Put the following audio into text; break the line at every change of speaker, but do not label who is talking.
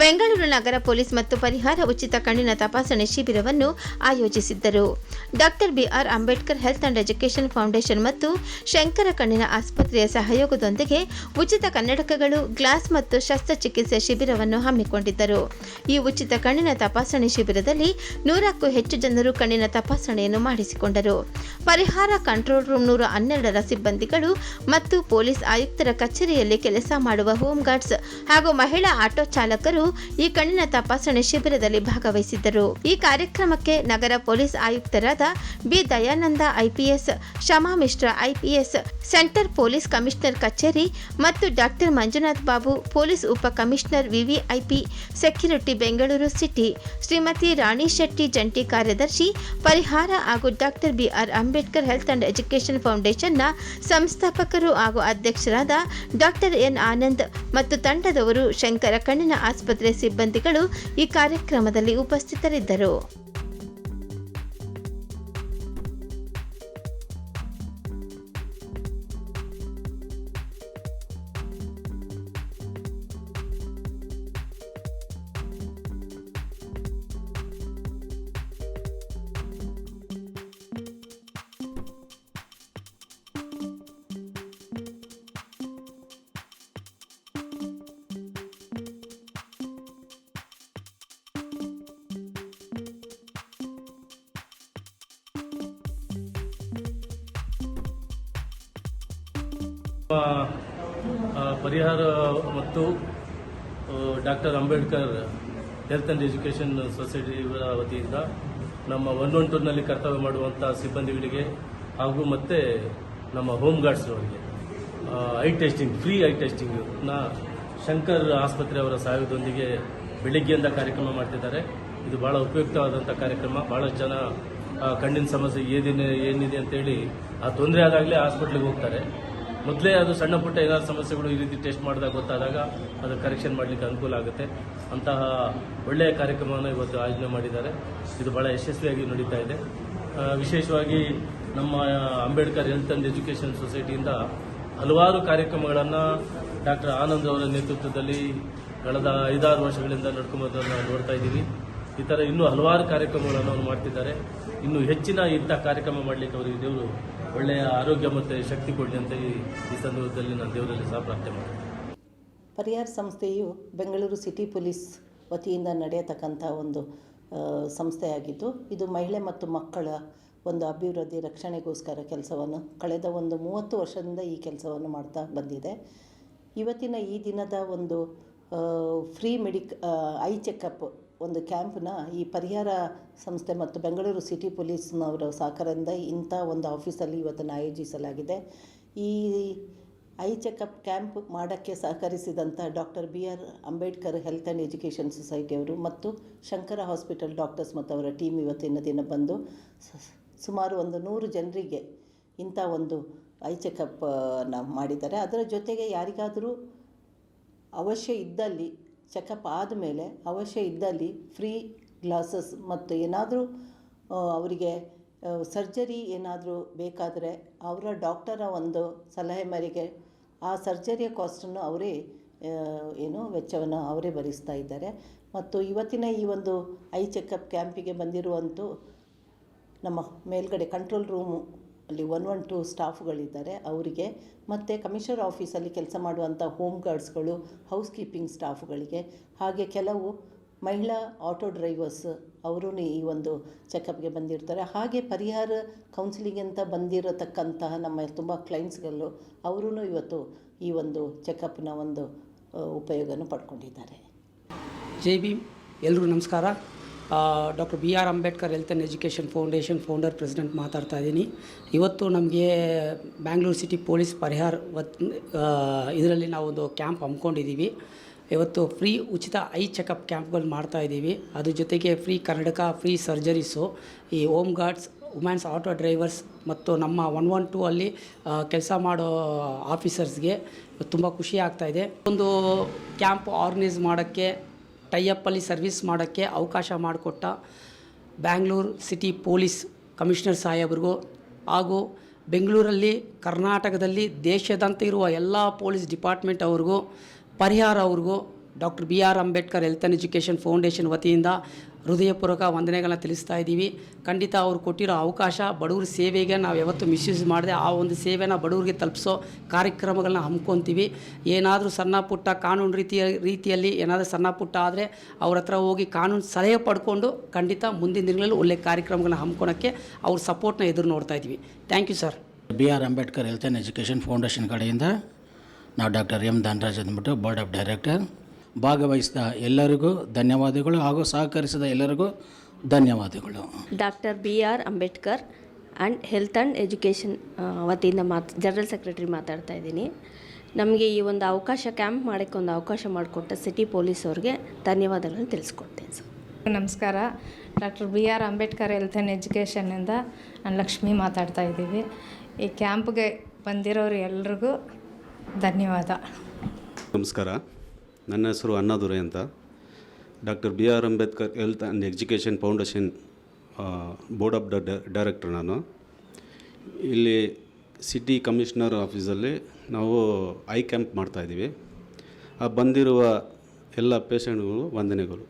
ಬೆಂಗಳೂರು ನಗರ police ಮತ್ತು ಪರಿಹಾರ ಉಚಿತ ಕಣ್ಣಿನ ತಪಾಸಣೆ ಶಿಬಿರವನ್ನು ಆಯೋಜಿಸಿದ್ದರು. Doctor B R Ambedkar health and education foundation ಮತ್ತು ಶಂಕರ ಕಣ್ಣಿನ ಆಸ್ಪತ್ರೆಯ ಸಹಯೋಗದೊಂದಿಗೆ ಉಚಿತ ಕನ್ನಡಕಗಳು, ಗ್ಲಾಸ್ ಮತ್ತು ಶಸ್ತ್ರಚಿಕಿತ್ಸೆ ಶಿಬಿರವನ್ನು ಹಮ್ಮಿಕೊಂಡಿದ್ದರು. ಈ ಉಚಿತ ಕಣ್ಣಿನ ತಪಾಸಣೆ ಶಿಬಿರದಲ್ಲಿ ನೂರಕ್ಕೂ ಹೆಚ್ಚು ಜನರು ಕಣ್ಣಿನ ತಪಾಸಣೆಯನ್ನು ಮಾಡಿಸಿಕೊಂಡರು. ಪರಿಹಾರ ಕಂಟ್ರೋಲ್ ರೂಮ್ ನೂರ ಹನ್ನೆರಡರ ಸಿಬ್ಬಂದಿಗಳು ಮತ್ತು ಪೊಲೀಸ್ ಆಯುಕ್ತರ ಕಚೇರಿಯಲ್ಲಿ ಕೆಲಸ ಮಾಡುವ ಹೋಮ್ ಗಾರ್ಡ್ಸ್ ಹಾಗೂ ಮಹಿಳಾ ಆಟೋ ಚಾಲಕರು ಈ ಕಣ್ಣಿನ ತಪಾಸಣೆ ಶಿಬಿರದಲ್ಲಿ ಭಾಗವಹಿಸಿದ್ದರು. ಈ ಕಾರ್ಯಕ್ರಮಕ್ಕೆ ನಗರ ಪೊಲೀಸ್ ಆಯುಕ್ತರಾದ B. Dayananda IPS Shama Mishra IPS centre police commissioner ಕಚೇರಿ ಮತ್ತು ಡಾಕ್ಟರ್ ಮಂಜುನಾಥ್ ಬಾಬು, ಪೊಲೀಸ್ ಉಪ commissioner VVIP security Bengaluru city, Shrimati Rani Shetty ಜಂಟಿ ಕಾರ್ಯದರ್ಶಿ, ಪರಿಹಾರ ಹಾಗೂ doctor B R Ambedkar health and education ಫೌಂಡೇಶನ್ನ ಸಂಸ್ಥಾಪಕರು ಹಾಗೂ ಅಧ್ಯಕ್ಷರಾದ ಡಾಕ್ಟರ್ ಎನ್. ಆನಂದ್ ಮತ್ತು ತಂಡದವರು ಶಂಕರ ಕಣ್ಣಿನ ಆಸ್ಪತ್ರೆ ಸಿಬ್ಬಂದಿಗಳು ಈ ಕಾರ್ಯಕ್ರಮದಲ್ಲಿ ಉಪಸ್ಥಿತರಿದ್ದರು.
ಪರಿಹಾರ ಮತ್ತು doctor Ambedkar health and education society ವತಿಯಿಂದ ನಮ್ಮ ಒನ್ ಒನ್ ಟೂರ್ನಲ್ಲಿ ಕರ್ತವ್ಯ ಮಾಡುವಂಥ ಸಿಬ್ಬಂದಿಗಳಿಗೆ ಹಾಗೂ ಮತ್ತೆ ನಮ್ಮ ಹೋಮ್ ಗಾರ್ಡ್ಸ್ನವರಿಗೆ ಐ ಟೆಸ್ಟಿಂಗ್ ಫ್ರೀ ಐ ಟೆಸ್ಟಿಂಗ್ನ ಶಂಕರ್ ಆಸ್ಪತ್ರೆ ಅವರ ಸಹಾಯದೊಂದಿಗೆ ಬೆಳಿಗ್ಗೆಯಿಂದ ಕಾರ್ಯಕ್ರಮ ಮಾಡ್ತಿದ್ದಾರೆ. ಇದು ಬಹಳ ಉಪಯುಕ್ತವಾದಂಥ ಕಾರ್ಯಕ್ರಮ. ಬಹಳಷ್ಟು ಜನ ಕಣ್ಣಿನ ಸಮಸ್ಯೆ ಏನಿದೆ ಏನಿದೆ ಅಂತೇಳಿ ಆ ತೊಂದರೆ ಆದಾಗಲೇ ಹಾಸ್ಪಿಟ್ಲಿಗೆ ಹೋಗ್ತಾರೆ. ಮೊದಲೇ ಅದು ಸಣ್ಣ ಪುಟ್ಟ ಏನಾದ್ರು ಸಮಸ್ಯೆಗಳು ಈ ರೀತಿ ಟೆಸ್ಟ್ ಮಾಡಿದಾಗ ಗೊತ್ತಾದಾಗ ಅದು ಕರೆಕ್ಷನ್ ಮಾಡಲಿಕ್ಕೆ ಅನುಕೂಲ ಆಗುತ್ತೆ. ಅಂತಹ ಒಳ್ಳೆಯ ಕಾರ್ಯಕ್ರಮವನ್ನು ಇವತ್ತು ಆಯೋಜನೆ ಮಾಡಿದ್ದಾರೆ. ಇದು ಬಹಳ ಯಶಸ್ವಿಯಾಗಿ ನಡೀತಾ ಇದೆ. ವಿಶೇಷವಾಗಿ ನಮ್ಮ ಅಂಬೇಡ್ಕರ್ ಹೆಲ್ತ್ ಆ್ಯಂಡ್ ಎಜುಕೇಷನ್ ಸೊಸೈಟಿಯಿಂದ ಹಲವಾರು ಕಾರ್ಯಕ್ರಮಗಳನ್ನು ಡಾಕ್ಟರ್ ಆನಂದ್ ಅವರ ನೇತೃತ್ವದಲ್ಲಿ ಕಳೆದ ಐದಾರು ವರ್ಷಗಳಿಂದ ನಡ್ಕೊಂಬೋದನ್ನು ನಾವು ನೋಡ್ತಾ ಇದ್ದೀವಿ. ಈ ಥರ ಇನ್ನೂ ಹಲವಾರು ಕಾರ್ಯಕ್ರಮಗಳನ್ನು ಅವರು ಮಾಡ್ತಿದ್ದಾರೆ. ಇನ್ನೂ ಹೆಚ್ಚಿನ ಇಂಥ ಕಾರ್ಯಕ್ರಮ ಮಾಡಲಿಕ್ಕೆ ಅವರಿಗೆ ದೇವರು ಒಳ್ಳೆಯ ಆರೋಗ್ಯ ಮತ್ತು ಶಕ್ತಿ ಕೊಡಲಿ ಅಂತ ಈ ಸಂದರ್ಭದಲ್ಲಿ ನಾನು ದೇವರಲ್ಲಿ ಸಹ ಪ್ರಾರ್ಥನೆ ಮಾಡ್ತೀನಿ.
ಪರಿಹಾರ ಸಂಸ್ಥೆಯು ಬೆಂಗಳೂರು ಸಿಟಿ ಪೊಲೀಸ್ ವತಿಯಿಂದ ನಡೆಯತಕ್ಕಂಥ ಒಂದು ಸಂಸ್ಥೆಯಾಗಿದ್ದು, ಇದು ಮಹಿಳೆ ಮತ್ತು ಮಕ್ಕಳ ಒಂದು ಅಭಿವೃದ್ಧಿ ರಕ್ಷಣೆಗೋಸ್ಕರ ಕೆಲಸವನ್ನು ಕಳೆದ ಒಂದು ಮೂವತ್ತು ವರ್ಷದಿಂದ ಈ ಕೆಲಸವನ್ನು ಮಾಡ್ತಾ ಬಂದಿದೆ. ಇವತ್ತಿನ ಈ ದಿನದ ಒಂದು ಫ್ರೀ ಮೆಡಿಕ್ ಐ ಚೆಕಪ್ ಒಂದು ಕ್ಯಾಂಪ್ನ ಈ ಪರಿಹಾರ ಸಂಸ್ಥೆ ಮತ್ತು ಬೆಂಗಳೂರು ಸಿಟಿ ಪೊಲೀಸ್ನವರ ಸಹಕಾರದಿಂದ ಇಂಥ ಒಂದು ಆಫೀಸಲ್ಲಿ ಇವತ್ತನ್ನು ಆಯೋಜಿಸಲಾಗಿದೆ. ಈ ಐ ಚೆಕಪ್ ಕ್ಯಾಂಪ್ ಮಾಡೋಕ್ಕೆ ಸಹಕರಿಸಿದಂಥ doctor B R Ambedkar health and education ಸೊಸೈಟಿಯವರು ಮತ್ತು ಶಂಕರ ಹಾಸ್ಪಿಟಲ್ ಡಾಕ್ಟರ್ಸ್ ಮತ್ತು ಅವರ ಟೀಮ್ ಇವತ್ತಿನ ದಿನ ಬಂದು ಸುಮಾರು ಒಂದು ನೂರು ಜನರಿಗೆ ಇಂಥ ಒಂದು ಐ ಚೆಕಪ್ನ ಮಾಡಿದ್ದಾರೆ. ಅದರ ಜೊತೆಗೆ ಯಾರಿಗಾದರೂ ಅವಶ್ಯ ಇದ್ದಲ್ಲಿ ಚೆಕಪ್ ಆದಮೇಲೆ ಅವಶ್ಯ ಇದ್ದಲ್ಲಿ ಫ್ರೀ ಗ್ಲಾಸಸ್ ಮತ್ತು ಏನಾದರೂ ಅವರಿಗೆ ಸರ್ಜರಿ ಏನಾದರೂ ಬೇಕಾದರೆ ಅವರ ಡಾಕ್ಟರ ಒಂದು ಸಲಹೆ ಮೇರೆಗೆ ಆ ಸರ್ಜರಿಯ ಕಾಸ್ಟನ್ನು ಅವರೇ ಏನು ವೆಚ್ಚವನ್ನು ಅವರೇ ಭರಿಸ್ತಾ ಇದ್ದಾರೆ. ಮತ್ತು ಇವತ್ತಿನ ಈ ಒಂದು ಐ ಚೆಕಪ್ ಕ್ಯಾಂಪಿಗೆ ಬಂದಿರುವಂಥ ನಮ್ಮ ಮೇಲ್ಗಡೆ ಕಂಟ್ರೋಲ್ ರೂಮು ಅಲ್ಲಿ ಒನ್ ಒನ್ ಟು ಸ್ಟಾಫ್ಗಳಿದ್ದಾರೆ. ಅವರಿಗೆ ಮತ್ತು ಕಮಿಷನರ್ ಆಫೀಸಲ್ಲಿ ಕೆಲಸ ಮಾಡುವಂಥ ಹೋಮ್ ಗಾರ್ಡ್ಸ್ಗಳು ಹೌಸ್ ಕೀಪಿಂಗ್ ಸ್ಟಾಫ್ಗಳಿಗೆ, ಹಾಗೆ ಕೆಲವು ಮಹಿಳಾ ಆಟೋ ಡ್ರೈವರ್ಸ್ ಅವರೂ ಈ ಒಂದು ಚೆಕಪ್ಗೆ ಬಂದಿರ್ತಾರೆ. ಹಾಗೆ ಪರಿಹಾರ ಕೌನ್ಸಿಲಿಂಗ್ ಅಂತ ಬಂದಿರತಕ್ಕಂತಹ ನಮ್ಮ ತುಂಬ ಕ್ಲೈಂಟ್ಸ್ಗಳು ಅವರೂ ಇವತ್ತು ಈ ಒಂದು ಚೆಕಪ್ನ ಒಂದು, ಉಪಯೋಗನ ಪಡ್ಕೊಂಡಿದ್ದಾರೆ.
ಜೈ ಭೀಮ್ ಎಲ್ಲರೂ ನಮಸ್ಕಾರ. Doctor B R Ambedkar health and education foundation founder president ಮಾತಾಡ್ತಾ ಇದ್ದೀನಿ. ಇವತ್ತು ನಮಗೆ ಬ್ಯಾಂಗ್ಳೂರು ಸಿಟಿ ಪೊಲೀಸ್ ಪರಿಹಾರ ಇದರಲ್ಲಿ ನಾವು ಒಂದು ಕ್ಯಾಂಪ್ ಹಮ್ಮಿಕೊಂಡಿದ್ದೀವಿ. ಇವತ್ತು ಫ್ರೀ ಉಚಿತ ಐ ಚೆಕಪ್ ಕ್ಯಾಂಪ್ಗಳು ಮಾಡ್ತಾ ಇದ್ದೀವಿ. ಅದ್ರ ಜೊತೆಗೆ ಫ್ರೀ ಕನ್ನಡಕ ಫ್ರೀ ಸರ್ಜರೀಸು ಈ home guards women's auto drivers ಮತ್ತು ನಮ್ಮ ಒನ್ ಒನ್ ಟೂ ಅಲ್ಲಿ ಕೆಲಸ ಮಾಡೋ ಆಫೀಸರ್ಸ್ಗೆ ತುಂಬ ಖುಷಿ ಆಗ್ತಾ ಇದೆ. ಒಂದು ಕ್ಯಾಂಪ್ ಆರ್ಗನೈಸ್ ಮಾಡೋಕ್ಕೆ ಟೈಅಪ್ಪಲ್ಲಿ ಸರ್ವಿಸ್ ಮಾಡೋಕ್ಕೆ ಅವಕಾಶ ಮಾಡಿಕೊಟ್ಟ ಬ್ಯಾಂಗ್ಳೂರು ಸಿಟಿ ಪೊಲೀಸ್ ಕಮಿಷನರ್ ಸಾಹೇಬ್ರಿಗೂ ಹಾಗೂ ಬೆಂಗಳೂರಲ್ಲಿ ಕರ್ನಾಟಕದಲ್ಲಿ ದೇಶದಂತ ಇರುವ ಎಲ್ಲ ಪೊಲೀಸ್ ಡಿಪಾರ್ಟ್ಮೆಂಟ್ ಅವ್ರಿಗೂ, ಪರಿಹಾರ ಅವ್ರಿಗೂ doctor B R Ambedkar health and education foundation ವತಿಯಿಂದ ಹೃದಯಪೂರ್ವಕ ವಂದನೆಗಳನ್ನ ತಿಳಿಸ್ತಾ ಇದ್ದೀವಿ. ಖಂಡಿತ ಅವ್ರು ಕೊಟ್ಟಿರೋ ಅವಕಾಶ, ಬಡವ್ರ ಸೇವೆಗೆ ನಾವು ಯಾವತ್ತೂ ಮಿಸ್ಯೂಸ್ ಮಾಡಿದೆ, ಆ ಒಂದು ಸೇವೆನ ಬಡವ್ರಿಗೆ ತಲುಪಿಸೋ ಕಾರ್ಯಕ್ರಮಗಳನ್ನ ಹಮ್ಕೊತೀವಿ. ಏನಾದರೂ ಸಣ್ಣ ಪುಟ್ಟ ಕಾನೂನು ರೀತಿಯ, ರೀತಿಯಲ್ಲಿ ಏನಾದರೂ ಸಣ್ಣ ಪುಟ್ಟ ಆದರೆ ಅವ್ರ ಹತ್ರ ಹೋಗಿ ಕಾನೂನು ಸಲಹೆ ಪಡ್ಕೊಂಡು ಖಂಡಿತ ಮುಂದಿನ ದಿನಗಳಲ್ಲಿ ಒಳ್ಳೆ ಕಾರ್ಯಕ್ರಮಗಳನ್ನ ಹಮ್ಕೊಳಕ್ಕೆ ಅವ್ರ ಸಪೋರ್ಟ್ನ ಎದುರು ನೋಡ್ತಾ ಇದ್ದೀವಿ. Thank you sir
B R Ambedkar health and education foundation ಕಡೆಯಿಂದ ನಾವು ಡಾಕ್ಟರ್ ಎಂ ಧನರಾಜ್ ಅಂದ್ಬಿಟ್ಟು ಬೋರ್ಡ್ ಆಫ್ ಡೈರೆಕ್ಟರ್ ಭಾಗವಹಿಸಿದ ಎಲ್ಲರಿಗೂ ಧನ್ಯವಾದಗಳು ಹಾಗೂ ಸಹಕರಿಸಿದ ಎಲ್ಲರಿಗೂ ಧನ್ಯವಾದಗಳು.
Doctor B R Ambedkar and health and education ವತಿಯಿಂದ ಮಾತು ಜನರಲ್ ಸೆಕ್ರೆಟರಿ ಮಾತಾಡ್ತಾ ಇದ್ದೀನಿ. ನಮಗೆ ಈ ಒಂದು ಅವಕಾಶ ಕ್ಯಾಂಪ್ ಮಾಡೋಕ್ಕೆ ಒಂದು ಅವಕಾಶ ಮಾಡಿಕೊಟ್ಟ ಸಿಟಿ ಪೊಲೀಸ್ ಅವ್ರಿಗೆ ಧನ್ಯವಾದಗಳನ್ನು ತಿಳಿಸ್ಕೊಡ್ತೇನೆ ಸರ್.
ನಮಸ್ಕಾರ. Doctor B R Ambedkar health and ಎಜುಕೇಷನ್ನಿಂದ ನಾನು ಲಕ್ಷ್ಮಿ ಮಾತಾಡ್ತಾ ಇದ್ದೀವಿ. ಈ ಕ್ಯಾಂಪ್ಗೆ ಬಂದಿರೋರು ಎಲ್ರಿಗೂ ಧನ್ಯವಾದ.
ನಮಸ್ಕಾರ. ನನ್ನ ಹೆಸರು ಅಣ್ಣಾದುರೈ ಅಂತ. Doctor B R Ambedkar health and education foundation board of director ನಾನು. ಇಲ್ಲಿ ಸಿಟಿ ಕಮಿಷನರ್ ಆಫೀಸಲ್ಲಿ ನಾವು ಐ ಕ್ಯಾಂಪ್ ಮಾಡ್ತಾಯಿದ್ದೀವಿ ಆ ಬಂದಿರುವ ಎಲ್ಲ ಪೇಷಂಟ್ಗಳು ವಂದನೆಗಳು.